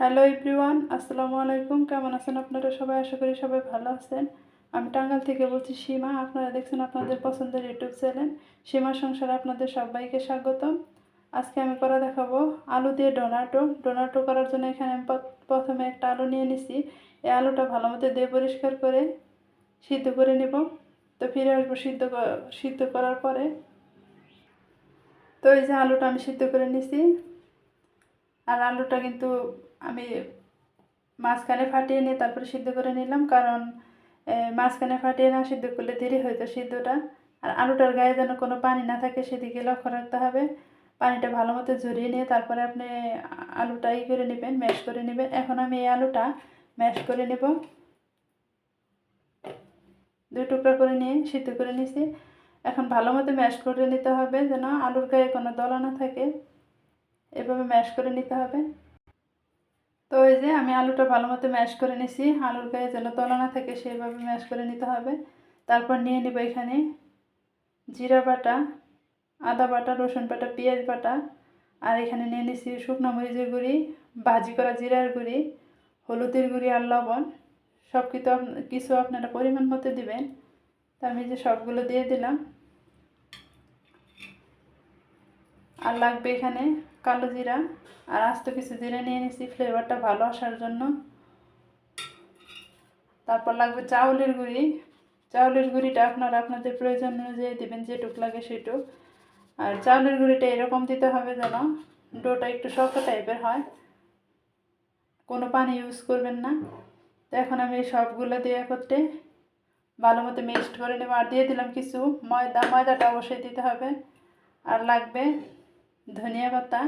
Hello everyone আসসালামু আলাইকুম। কেমন আছেন আপনারা সবাই? আশা করি সবাই ভালো আছেন। আমি টাঙ্গাল থেকে বলছি সীমা। আপনারা দেখছেন আপনাদের পছন্দের ইউটিউব চ্যানেল সীমা সংসারে আপনাদের সবাইকে স্বাগতম। আজকে আমি করা দেখাবো আলু দিয়ে ডোনাটো। ডোনাটো করার জন্য এখানে আমি প্রথমে একটা আলু নিয়ে নিছি। এই আলুটা ভালো মতো দিয়ে পরিষ্কার করে সিদ্ধ করে নেব। তো ফিরে আসব সিদ্ধ সিদ্ধ করার পরে। তো এই যে আলুটা আমি সিদ্ধ করে নিছি। আর আলুটা কিন্তু আমি মাঝখানে ফাটিয়ে নিয়ে তারপরে সিদ্ধ করে নিলাম, কারণ মাঝখানে ফাটিয়ে না সিদ্ধ করলে দেরি হয়তো সিদ্ধটা। আর আলুটার গায়ে যেন কোনো পানি না থাকে সেদিকে লক্ষ্য রাখতে হবে। পানিটা ভালো মতো ঝরিয়ে নিয়ে তারপরে আপনি আলুটা ই করে নেবেন, ম্যাশ করে নেবেন। এখন আমি এই আলুটা ম্যাশ করে নেব। দুই টুকরা করে নিয়ে সিদ্ধ করে নিছি এখন ভালো মতো ম্যাশ করে নিতে হবে যেন আলুর গায়ে কোনো দলা না থাকে। এভাবে ম্যাশ করে নিতে হবে। তো এই যে আমি আলুটা ভালো মতো ম্যাশ করে নিছি। আলুর গায়ে যেন তলা না থাকে সেইভাবে ম্যাশ করে নিতে হবে। তারপর নিয়ে নেব এখানে জিরা বাটা, আদা বাটা, রসুন বাটা, পেঁয়াজ বাটা। আর এখানে নিয়ে নিছি শুকনো মরিচের গুঁড়ি, ভাজি করা জিরার গুঁড়ি, হলুদের গুঁড়ি আর লবণ। সব কিছু কিছু আপনারা পরিমাণ মতো দিবেন। তো আমি যে সবগুলো দিয়ে দিলাম। আর লাগবে এখানে কালো জিরা আর আস্ত কিছু জিরা নিয়ে নিছি ফ্লেভারটা ভালো আসার জন্য। তারপর লাগবে চাউলের গুঁড়ি। চাউলের গুঁড়িটা আপনারা আপনাদের প্রয়োজন অনুযায়ী দেবেন, যেটুক লাগে সেটুক। আর চাউলের গুঁড়িটা এরকম দিতে হবে যেন ডোটা একটু শক্ত টাইপের হয়। কোনো পানি ইউজ করবেন না। তো এখন আমি এই সবগুলো দিয়ে করতে ভালো মতো মিক্সড করে নেব। আর দিয়ে দিলাম কিছু ময়দা, ময়দাটা অবশ্যই দিতে হবে। আর লাগবে ধনিয়া পাতা।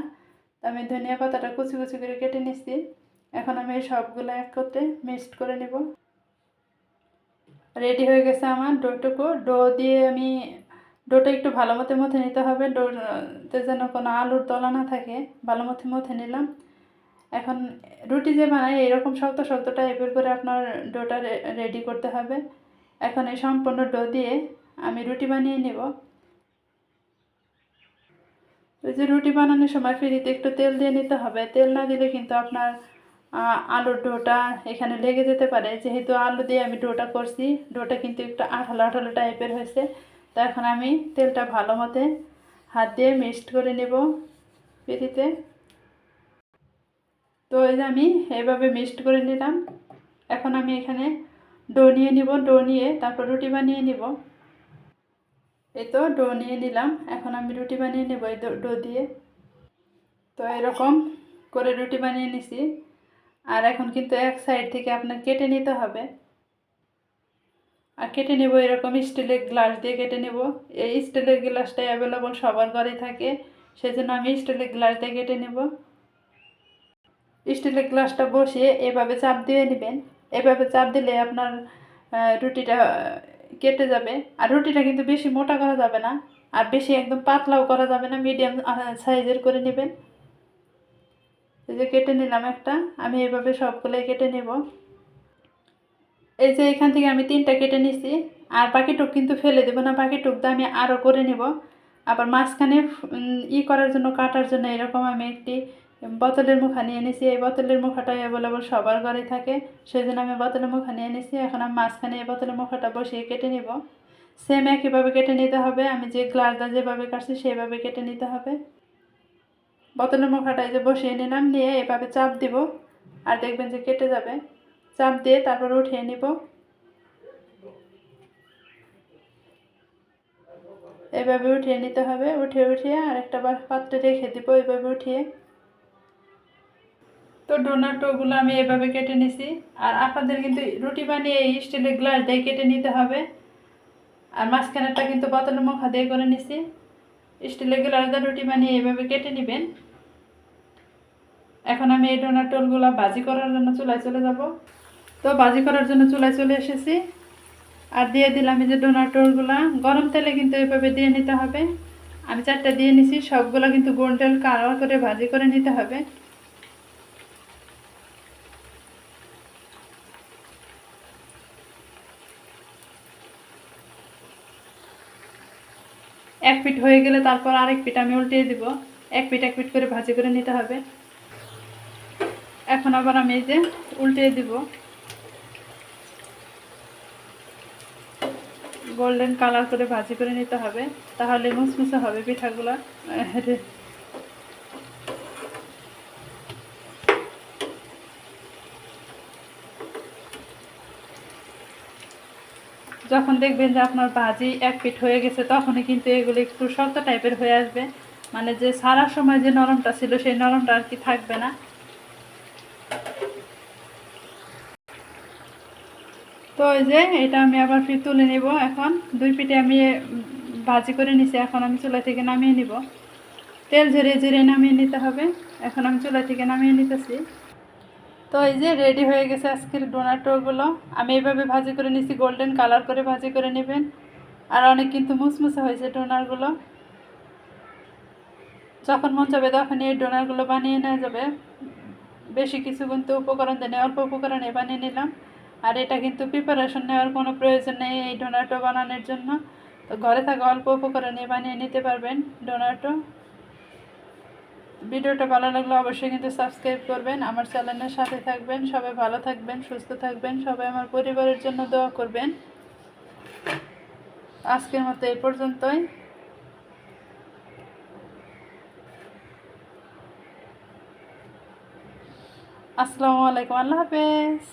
আমি ধনিয়া পাতাটা কুচি কুচি করে কেটে নিচ্ছি। এখন আমি এই সবগুলো এক করতে মিক্সড করে নেব। রেডি হয়ে গেছে আমার ডোটুকু। ডো দিয়ে আমি, ডোটা একটু ভালো মতো মথে নিতে হবে। ডোতে যেন কোনো আলুর তলা না থাকে, ভালো মতো মথে নিলাম। এখন রুটি যে বানাই, এরকম শক্ত শক্ত টাইপের করে আপনার ডোটা রেডি করতে হবে। এখন এই সম্পূর্ণ ডো দিয়ে আমি রুটি বানিয়ে নেব। ওই যে রুটি বানানোর সময় ফ্রিতে একটু তেল দিয়ে নিতে হবে। তেল না দিলে কিন্তু আপনার আলুর ডোটা এখানে লেগে যেতে পারে। যেহেতু আলু দিয়ে আমি ডোটা করছি, ডোটা কিন্তু একটু আঠালো আঠালো টাইপের হয়েছে। তো এখন আমি তেলটা ভালো মতে হাত দিয়ে মিক্সড করে নেব ফ্রিতে তো এই যে আমি এভাবে মিক্সড করে নিলাম। এখন আমি এখানে ডো নিয়ে নিব, ডো নিয়ে তারপর রুটি বানিয়ে নিব। এই তো ডো নিয়ে নিলাম, এখন আমি রুটি বানিয়ে নেব এই ডো- দিয়ে। তো এরকম করে রুটি বানিয়ে নিছি, আর এখন কিন্তু এক সাইড থেকে আপনার কেটে নিতে হবে। আর কেটে নেব এরকম স্টিলের গ্লাস দিয়ে কেটে নেব। এই স্টিলের গ্লাসটাই অ্যাভেলেবল সবার ঘরেই থাকে, সেজন্য আমি স্টিলের গ্লাস দিয়ে কেটে নেব। স্টিলের গ্লাসটা বসিয়ে এভাবে চাপ দিয়ে নেবেন। এভাবে চাপ দিলে আপনার রুটিটা কেটে যাবে। আর রুটিটা কিন্তু বেশি মোটা করা যাবে না। আর বেশি একদম পাতলাও করা যাবে না। মিডিয়াম সাইজের করে নেবেন। এই যে কেটে নিলাম একটা। আমি এভাবে সবগুলোই কেটে নেব। এই যে এখান থেকে আমি তিনটা কেটে নিছি। আর বাকিটুক কিন্তু ফেলে দেবো না। দিয়ে আমি আরও করে নেব। আবার মাঝখানে ই করার জন্য, কাটার জন্য এরকম আমি একটি বোতলের মুখা নিয়ে নিছি এই বোতলের মুখাটা অ্যাভেলেবল সবার ঘরে থাকে। সেই জন্য আমি বোতলের মুখা নিয়ে নিছি এখন আমি মাঝখানে এই বোতলের মুখাটা বসিয়ে কেটে নিব। সেম একইভাবে কেটে নিতে হবে। আমি যে গ্লাসটা যেভাবে কাটছি, সেইভাবে কেটে নিতে হবে। বোতলের মুখাটা এই যে বসিয়ে নিলাম, নিয়ে এভাবে চাপ দিব। আর দেখবেন যে কেটে যাবে। চাপ দিয়ে তারপর উঠিয়ে নিব। এভাবে উঠিয়ে নিতে হবে। উঠিয়ে উঠিয়ে আর একটা পাত্রে রেখে দিব। এভাবে উঠিয়ে। তো ডোনাটোগুলো আমি এভাবে কেটে নিছি। আর আপনাদের কিন্তু রুটি বানিয়ে এই স্টিলের গ্লাস দিয়ে কেটে নিতে হবে। আর মাঝখানেরটা কিন্তু বোতলের মুখা দিয়ে করে নিছি। স্টিলের গ্লাস দিয়ে রুটি বানিয়ে এভাবে কেটে নেবেন। এখন আমি এই ডোনাটোলগুলো ভাজি করার জন্য চুলায় চলে যাব। তো ভাজি করার জন্য চুলায় চলে এসেছি। আর দিয়ে দিলাম এই যে ডোনাটোলগুলো গরম তেলে কিন্তু এভাবে দিয়ে নিতে হবে। আমি চারটা দিয়ে নিছি। সবগুলো কিন্তু গোল্ডেন কালার করে ভাজি করে নিতে হবে। এক পিট হয়ে গেলে তারপর আরেক পিট আমি উল্টিয়ে দিব। এক পিট এক পিট করে ভাজি করে নিতে হবে। এখন আবার আমি এই যে উল্টিয়ে দিব। গোল্ডেন কালার করে ভাজি করে নিতে হবে। তাহলে মুসমুসে হবে পিঠাগুলো। যখন দেখবেন যে আপনার ভাজি এক পিঠ হয়ে গেছে, তখনই কিন্তু এগুলো একটু শক্ত টাইপের হয়ে আসবে। মানে যে সারার সময় যে নরমটা ছিল, সেই নরমটা আর কি থাকবে না। তো এই যে এটা আমি আবার ফির তুলে নেব এখন। দুই পিঠে আমি ভাজি করে নিছি, এখন আমি চুলা থেকে নামিয়ে নিব। তেল ঝরিয়ে ঝরিয়ে নামিয়ে নিতে হবে। এখন আমি চুলা থেকে নামিয়ে নিতেছি। তো এই যে রেডি হয়ে গেছে আজকের ডোনাটোগুলো আমি এইভাবে ভাজি করে নিছি গোল্ডেন কালার করে ভাজি করে নেবেন। আর অনেক কিন্তু মুসমুসে হয়েছে ডোনারগুলো যখন মন যাবে তখনই এই ডোনারগুলো বানিয়ে নেওয়া যাবে। বেশি কিছু কিন্তু উপকরণ দেয় অল্প উপকরণে বানিয়ে নিলাম। আর এটা কিন্তু প্রিপারেশন নেওয়ার কোনো প্রয়োজন নেই এই ডোনাটো বানানোর জন্য। তো ঘরে থাকা অল্প উপকরণে বানিয়ে নিতে পারবেন ডোনাটো ভিডিওটা ভালো লাগলে অবশ্যই কিন্তু সাবস্ক্রাইব করবেন, আমার চ্যানেলের সাথে থাকবেন, সবাই ভালো থাকবেন, সুস্থ থাকবেন, সবাই আমার পরিবারের জন্য দোয়া করবেন। আজকের মতো এই পর্যন্তই। আসসালামু আলাইকুম, আল্লাহ হাফেজ।